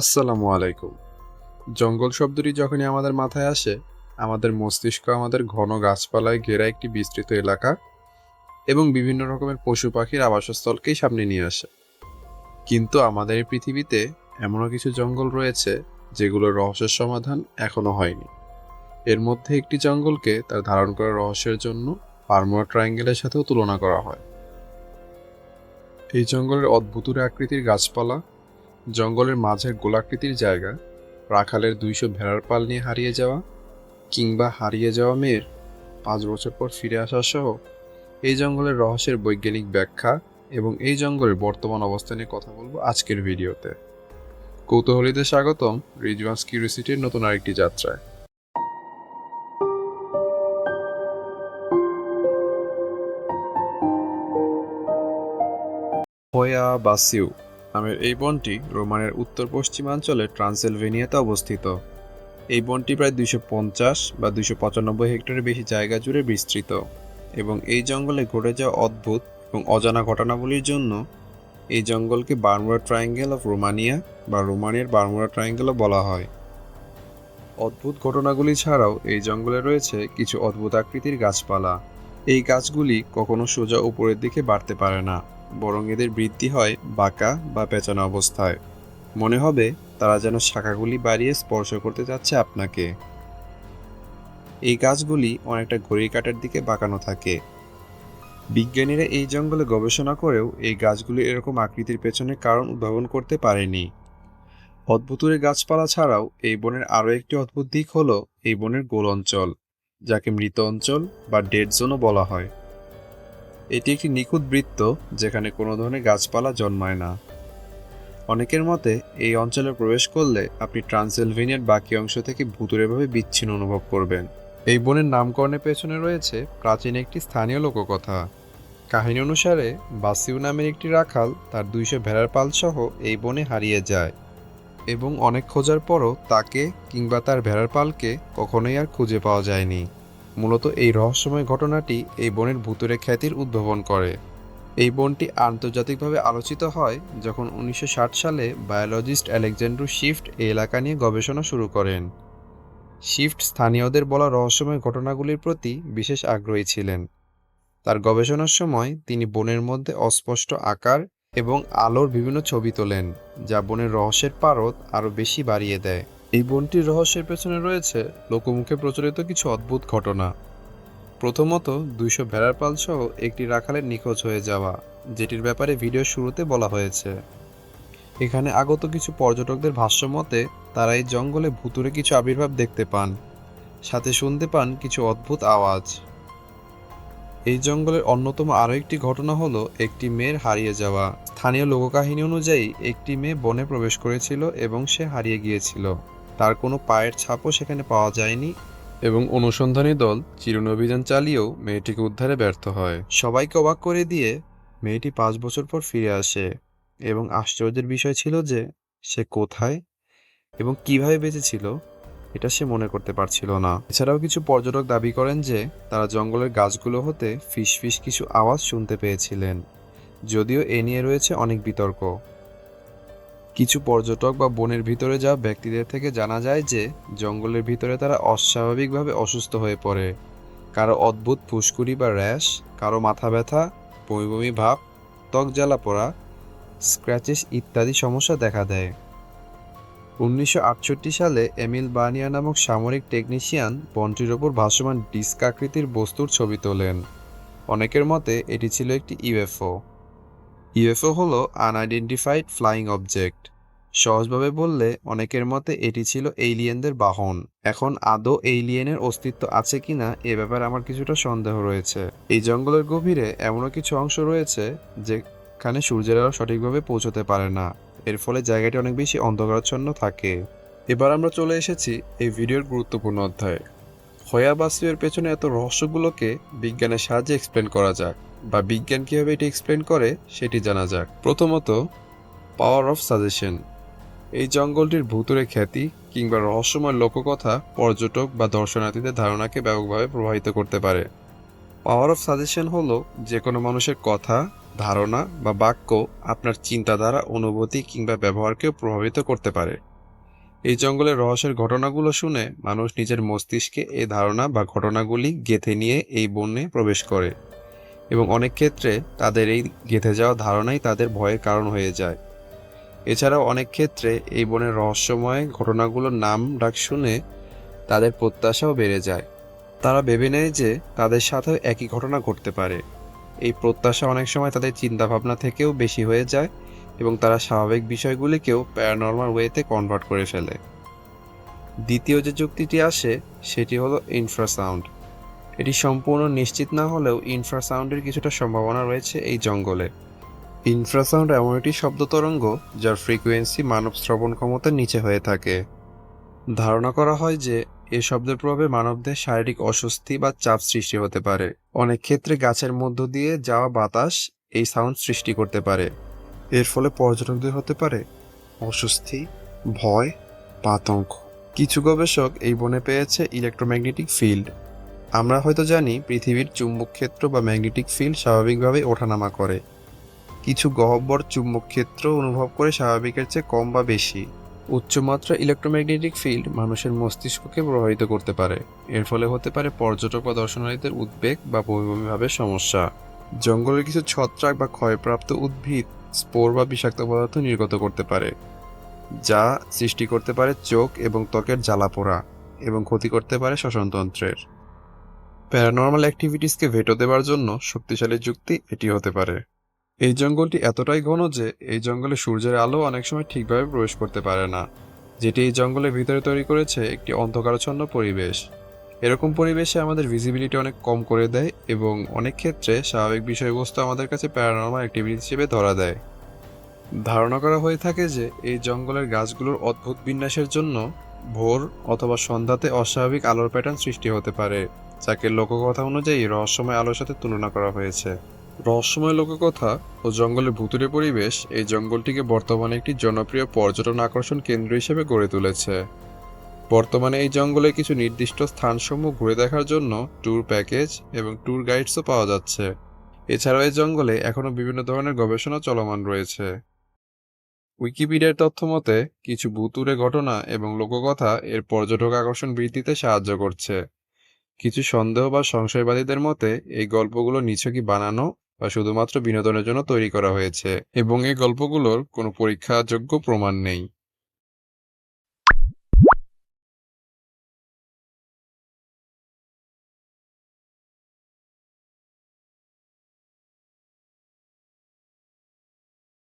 আসসালামু আলাইকুম। জঙ্গল শব্দটি যখনই আমাদের মাথায় আসে, আমাদের মস্তিষ্ক আমাদের ঘন গাছপালায় ঘেরা একটি বিস্তৃত এলাকা এবং বিভিন্ন রকমের পশু পাখির আবাসস্থলকেই সামনে নিয়ে আসে। কিন্তু আমাদের এই পৃথিবীতে এমনও কিছু জঙ্গল রয়েছে, যেগুলোর রহস্যের সমাধান এখনও হয়নি। এর মধ্যে একটি জঙ্গলকে তার ধারণ করা রহস্যের জন্য পারমোয়া ট্রায়াঙ্গেলের সাথেও তুলনা করা হয়। এই জঙ্গলের অদ্ভুতুর আকৃতির গাছপালা জঙ্গলের মাঝের গোলাকৃতির জায়গা, রাখালের দুইশো ভেড়ার পাল নিয়ে হারিয়ে যাওয়া, কিংবা হারিয়ে যাওয়া মেয়ের পাঁচ বছর পর ফিরে আসা সহ এই জঙ্গলের রহস্যের বৈজ্ঞানিক ব্যাখ্যা এবং এই জঙ্গলের বর্তমান অবস্থা নিয়ে কথা বলব আজকের ভিডিওতে। কৌতূহলীদের স্বাগতম রিজওয়ান্স কিউরিসিটির নতুন আরেকটি যাত্রায়। হোয়া বাসিউ নামের এই বনটি রোমানের উত্তর পশ্চিমাঞ্চলে ট্রান্সেলভেনিয়াতে অবস্থিত। এই বনটি প্রায় দুইশো পঞ্চাশ বা দুইশো পঁচানব্বই হেক্টরের বেশি জায়গা জুড়ে বিস্তৃত এবং এই জঙ্গলে ঘটে যাওয়া অদ্ভুত এবং অজানা ঘটনাবলীর জন্য এই জঙ্গলকে বার্মুডা ট্রায়াঙ্গেল অফ রোমানিয়া বা রোমানিয়ার বার্মুডা ট্রায়াঙ্গেলও বলা হয়। অদ্ভুত ঘটনাগুলি ছাড়াও এই জঙ্গলে রয়েছে কিছু অদ্ভুত আকৃতির গাছপালা। এই গাছগুলি কখনো সোজা উপরের দিকে বাড়তে পারে না। বরং এদের বৃদ্ধি হয় বাঁকা বা পেঁচানো অবস্থায়। মনে হবে তারা যেন শাখাগুলি বাড়িয়ে স্পর্শ করতে যাচ্ছে আপনাকে। এই গাছগুলি অনেকটা ঘড়ির কাটার দিকে বাঁকানো থাকে। বিজ্ঞানীরা এই জঙ্গলে গবেষণা করেও এই গাছগুলি এরকম আকৃতির পেছনে কারণ উদ্ভাবন করতে পারেনি। অদ্ভুতুরের গাছপালা ছাড়াও এই বনের আরও একটি অদ্ভুত দিক হলো এই বনের গোল অঞ্চল, যাকে মৃত অঞ্চল বা ডেড জোনও বলা হয়। এটি একটি নিখুঁত বৃত্ত যেখানে কোনো ধরনের গাছপালা জন্মায় না। অনেকের মতে, এই অঞ্চলে প্রবেশ করলে আপনি ট্রান্সেলভেনিয়ার বাকি অংশ থেকে ভুতুরেভাবে বিচ্ছিন্ন অনুভব করবেন। এই বনের নামকরণের পেছনে রয়েছে প্রাচীন একটি স্থানীয় লোককথা। কাহিনী অনুসারে, বাসিউ নামের একটি রাখাল তার দুইশো ভেড়ার পাল সহ এই বনে হারিয়ে যায় এবং অনেক খোঁজার পরও তাকে কিংবা তার ভেড়ার পালকে কখনোই আর খুঁজে পাওয়া যায়নি। মূলত এই রহস্যময় ঘটনাটি এই বনের ভুতুরে খ্যাতির উদ্ভাবন করে। এই বনটি আন্তর্জাতিকভাবে আলোচিত হয় যখন উনিশশো ষাট সালে বায়োলজিস্ট আলেকজান্ডার শিফট এই এলাকা নিয়ে গবেষণা শুরু করেন। শিফট স্থানীয়দের বলা রহস্যময় ঘটনাগুলির প্রতি বিশেষ আগ্রহী ছিলেন। তার গবেষণার সময় তিনি বনের মধ্যে অস্পষ্ট আকার এবং আলোর বিভিন্ন ছবি তোলেন, যা বনের রহস্যের পারদ আরও বেশি বাড়িয়ে দেয়। এই বনটির রহস্যের পেছনে রয়েছে লোকমুখে প্রচলিত কিছু অদ্ভুত ঘটনা। প্রথমত, দুইশো ভেড়ার পাল সহ একটি রাখালের নিখোঁজ হয়ে যাওয়া, যেটির ব্যাপারে ভিডিও শুরুতে বলা হয়েছে। এখানে আগত কিছু পর্যটকদের ভাষ্য মতে, তারা এই জঙ্গলে ভুতুরে কিছু আবির্ভাব দেখতে পান, সাথে শুনতে পান কিছু অদ্ভুত আওয়াজ। এই জঙ্গলের অন্যতম আরও একটি ঘটনা হলো, একটি মেয়ের হারিয়ে যাওয়া। স্থানীয় লোককাহিনী অনুযায়ী, একটি মেয়ে বনে প্রবেশ করেছিল এবং সে হারিয়ে গিয়েছিল। তার কোনো পায়ের ছাপও সেখানে পাওয়া যায়নি। এবং অনুসন্ধানী দল চিরুন অভিযান চালিয়েও মেয়েটিকে উদ্ধারে ব্যর্থ হয়। সবাইকে অবাক করে দিয়ে মেয়েটি পাঁচ বছর পর ফিরে আসে এবং আশ্চর্যের বিষয় ছিল যে সে কোথায় এবং কীভাবে বেঁচেছিল এটা সে মনে করতে পারছিল না। এছাড়াও কিছু পর্যটক দাবি করেন যে তারা জঙ্গলের গাছগুলো হতে ফিস ফিস কিছু আওয়াজ শুনতে পেয়েছিলেন যদিও এ নিয়ে রয়েছে অনেক বিতর্ক। কিছু পর্যটক বা বনের ভিতরে যাওয়া ব্যক্তিদের থেকে জানা যায় যে জঙ্গলের ভিতরে তারা অস্বাভাবিকভাবে অসুস্থ হয়ে পড়ে। কারও অদ্ভুত ফুসকুড়ি বা র্যাশ, কারও মাথা ব্যথা, বমি বমি ভাব, ত্বক জ্বালা পোড়া, স্ক্র্যাচেস ইত্যাদি সমস্যা দেখা দেয়। উনিশশো আটষট্টি সালে এমিল বানিয়া নামক সামরিক টেকনিশিয়ান বনটির ওপর ভাসমান ডিস্ক আকৃতির বস্তুর ছবি তোলেন। অনেকের মতে এটি ছিল একটি ইউএফও। ইউএফও হলো আনআইডেন্টিফাইড ফ্লাইং অবজেক্ট। সহজভাবে বললে অনেকের মতে এটি ছিল এলিয়েনদের বাহন। এখন আদৌ এলিয়েনের অস্তিত্ব আছে কিনা এ ব্যাপারে আমার কিছুটা সন্দেহ রয়েছে। এই জঙ্গলের গভীরে এমনও কিছু অংশ রয়েছে যেখানে সূর্যের আলো সঠিকভাবে পৌঁছতে পারে না। এর ফলে জায়গাটি অনেক বেশি অন্ধকারাচ্ছন্ন থাকে। এবার আমরা চলে এসেছি এই ভিডিওর গুরুত্বপূর্ণ অধ্যায়ে। হয়াবাসুয়ের পেছনে এত রহস্যগুলোকে বিজ্ঞানের সাহায্যে এক্সপ্লেন করা যাক বা বিজ্ঞান কীভাবে এটি এক্সপ্লেন করে সেটি জানা যাক। প্রথমত পাওয়ার অফ সাজেশন এই জঙ্গলটির ভূতুরে খ্যাতি কিংবা রহস্যময় লোককথা পর্যটক বা দর্শনার্থীদের ধারণাকে ব্যাপকভাবে প্রভাবিত করতে পারে। পাওয়ার অফ সাজেশন হলো যে কোনো মানুষের কথা, ধারণা বা বাক্য আপনার চিন্তাধারা, অনুভূতি কিংবা ব্যবহারকেও প্রভাবিত করতে পারে। এই জঙ্গলের রহস্যের ঘটনাগুলো শুনে মানুষ নিজের মস্তিষ্কে এই ধারণা বা ঘটনাগুলি গেঁথে নিয়ে এই বনে প্রবেশ করে এবং অনেক ক্ষেত্রে তাদের এই গেঁথে যাওয়া ধারণাই তাদের ভয়ের কারণ হয়ে যায়। এছাড়াও অনেক ক্ষেত্রে এই বনের রহস্যময় ঘটনাগুলোর নাম ডাক শুনে তাদের প্রত্যাশাও বেড়ে যায়। তারা ভেবে নেয় যে তাদের সাথেও একই ঘটনা ঘটতে পারে। এই প্রত্যাশা অনেক সময় তাদের চিন্তাভাবনা থেকেও বেশি হয়ে যায় এবং তারা স্বাভাবিক বিষয়গুলিকেও প্যারানর্মাল ওয়েতে কনভার্ট করে ফেলে। দ্বিতীয় যে যুক্তিটি আসে, সেটি হলো ইনফ্রাসাউন্ড এটি সম্পূর্ণ নিশ্চিত না হলেও ইনফ্রাসাউন্ডের কিছুটা সম্ভাবনা রয়েছে এই জঙ্গলে। ইনফ্রাসাউন্ড এমন একটি শব্দ তরঙ্গ যার ফ্রিকোয়েন্সি মানব শ্রবণ ক্ষমতার নিচে হয়ে থাকে। ধারণা করা হয় যে এ শব্দের প্রভাবে মানবদের শারীরিক অস্বস্তি বা চাপ সৃষ্টি হতে পারে। অনেক ক্ষেত্রে গাছের মধ্য দিয়ে যাওয়া বাতাস এই সাউন্ড সৃষ্টি করতে পারে। এর ফলে পর্যটকদের হতে পারে অস্বস্তি, ভয় বা আতঙ্ক। কিছু গবেষক এই বনে পেয়েছে ইলেকট্রোম্যাগনেটিক ফিল্ড আমরা হয়তো জানি পৃথিবীর চুম্বক ক্ষেত্র বা ম্যাগনেটিক ফিল্ড স্বাভাবিকভাবে ওঠানামা করে। কিছু গহ্বর চুম্বক ক্ষেত্র অনুভব করে স্বাভাবিকের চেয়ে কম বা বেশি। উচ্চমাত্রা ইলেকট্রোম্যাগনেটিক ফিল্ড মানুষের মস্তিষ্ককে প্রভাবিত করতে পারে। এর ফলে হতে পারে পর্যটক বা দর্শনার্থীদের উদ্বেগ বা বমিভাবের সমস্যা। জঙ্গলের কিছু ছত্রাক বা ক্ষয়প্রাপ্ত উদ্ভিদ স্পোর বা বিষাক্ত পদার্থ নির্গত করতে পারে, যা সৃষ্টি করতে পারে চোখ এবং ত্বকের জ্বালাপোড়া এবং ক্ষতি করতে পারে শ্বসনতন্ত্রের। প্যারানর্মাল অ্যাক্টিভিটিসকে ভেটো দেওয়ার জন্য শক্তিশালী যুক্তি এটি হতে পারে। এই জঙ্গলটি এতটাই ঘন যে এই জঙ্গলে সূর্যের আলো অনেক সময় ঠিকভাবে প্রবেশ করতে পারে না, যেটি এই জঙ্গলের ভিতরে তৈরি করেছে একটি অন্ধকারাচ্ছন্ন পরিবেশ। এরকম পরিবেশে আমাদের ভিজিবিলিটি অনেক কম করে দেয় এবং অনেক ক্ষেত্রে স্বাভাবিক বিষয়বস্তু আমাদের কাছে প্যারানর্মাল অ্যাক্টিভিটি হিসেবে ধরা দেয়। ধারণা করা হয়ে থাকে যে এই জঙ্গলের গাছগুলোর অদ্ভুত বিন্যাসের জন্য ভোর অথবা সন্ধ্যাতে অস্বাভাবিক আলোর প্যাটার্ন সৃষ্টি হতে পারে, যাকে লোককথা অনুযায়ী রহস্যময় আলোর সাথে তুলনা করা হয়েছে। রহস্যময় লোককথা ও জঙ্গলের ভুতুরে পরিবেশ এই জঙ্গলটিকে বর্তমানে একটি জনপ্রিয় পর্যটন আকর্ষণ কেন্দ্র হিসেবে গড়ে তুলেছে। বর্তমানে এই জঙ্গলে কিছু নির্দিষ্ট স্থানসমূহ ঘুরে দেখার জন্য ট্যুর প্যাকেজ এবং ট্যুর গাইডসও পাওয়া যাচ্ছে। এছাড়াও এই জঙ্গলে এখনও বিভিন্ন ধরনের গবেষণা চলমান রয়েছে। উইকিপিডিয়ার তথ্য মতে, কিছু ভুতুরে ঘটনা এবং লোককথা এর পর্যটক আকর্ষণ বৃদ্ধিতে সাহায্য করছে। কিছু সন্দেহ বা সংশয়বাদীদের মতে, এই গল্পগুলো নিছকই বানানো বা শুধুমাত্র বিনোদনের জন্য তৈরি করা হয়েছে। এবং এই গল্পগুলোর কোনো পরীক্ষাযোগ্য প্রমাণ নেই।